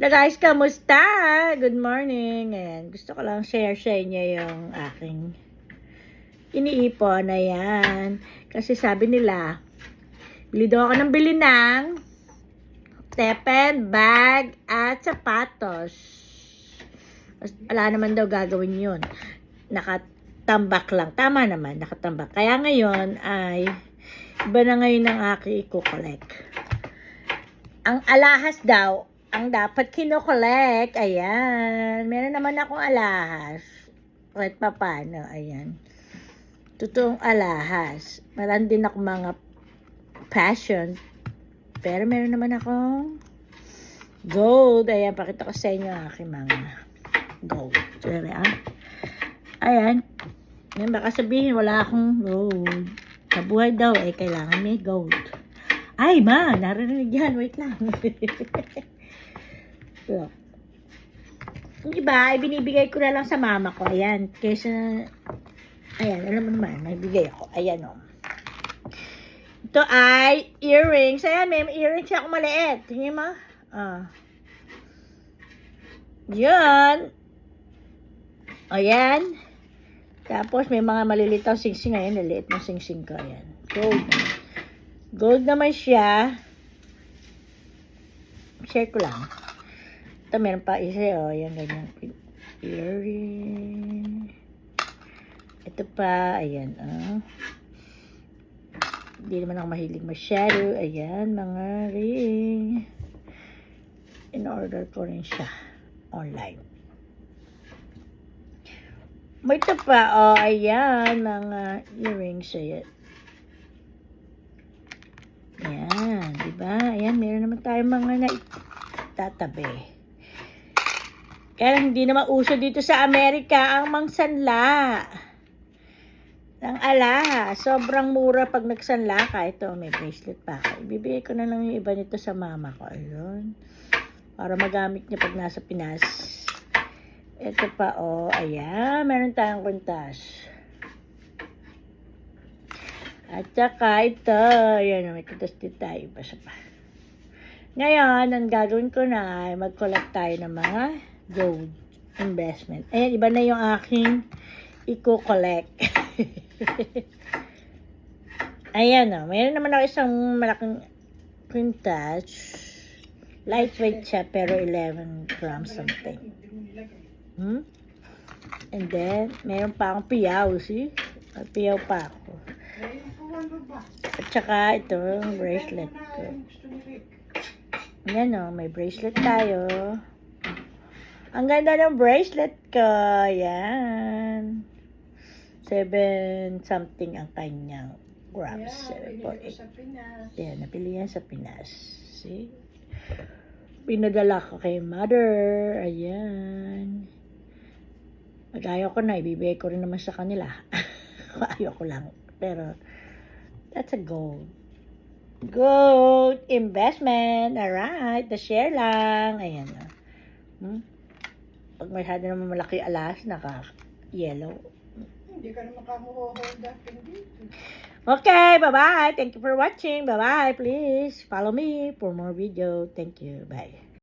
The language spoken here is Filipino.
Hello guys, kamusta? Good morning. Ayan, gusto ko lang share sa inyo yung aking iniipon. Ayan. Kasi sabi nila, bili daw ako ng bili ng tepen, bag, at sapatos. Wala naman daw gagawin yun. Nakatambak lang. Tama naman, nakatambak. Kaya ngayon ay iba na ngayon ang aking i-collect. Ang alahas daw, ang dapat kinokolek, ayan. Meron naman akong alahas. Kahit pa paano, ayan. Totoong alahas. Meron din ako mga passion. Pero meron naman akong gold. Ayan, pakita ko sa inyo ang aking mga gold. Sorry, ah. Ayan. Ayan, baka sabihin, wala akong gold. Sa buhay daw, eh, kailangan may gold. Ay, ma, narinig yan. Wait lang. Look. Yung iba, ay binibigay ko na lang sa mama ko. Ayan. Kesa, ayan, alam mo naman, may bigay ako. Ayan, o. Ito ay earrings. Ayan, may earrings siya ako maliit. Tingnan mo. Ah. Yan. Ayan. Tapos, may mga malilitaw singsing. Ayan, naliit na singsing ko. Ayan. Gold. Gold naman siya. Share ko lang. Ito, meron pa isa. Oh, yan, ganyan. Earring. Ito pa. Ayan, oh. Hindi naman ako mahilig masyado. Ayan, mga ring. In-order ko rin siya online. May ito pa, oh, ayan, mga earrings. Ayan. Ayan, di ba? Ayan, meron naman tayo mga naitatabi. Kaya hindi naman uso dito sa Amerika ang mangsanla. Ang ala, sobrang mura pag nagsanla ka. Ito, may bracelet pa. Ibibigay ko na lang yung iba nito sa mama ko. Ayun. Para magamit niya pag nasa Pinas. Ito pa, oh. Ayan, meron tayong kuntas. At saka ito, ayan, may kuntas din tayo. Iba siya pa. Ngayon, ang gagawin ko na ay mag-collect tayo ng mga gold investment. Ayan, iba na yung aking i-collect. Ayan, oh. Mayroon naman ako isang malaking quintas. Lightweight siya, pero 11 grams something. Hmm? And then, meron pa akong piyaw, see? Piyaw pa ako. At saka, ito, bracelet ko. Yan o, may bracelet tayo. Ang ganda ng bracelet ko. Yan. Seven something ang kanyang grams. Point eight. Yan, napili yan sa Pinas. See? Pinadala ko kay mother. Ayan. Pag ayaw ko na, ibibigay ko rin naman sa kanila. ayaw ko lang. Pero, that's a gold. Gold investment. Alright. The share lang. Ayan. oh. Hmm? Pag masyado naman malaki alas, naka-yellow. Hindi ka naman kamuhold dating dito. Okay, bye-bye. Thank you for watching. Bye-bye. Please follow me for more video. Thank you. Bye.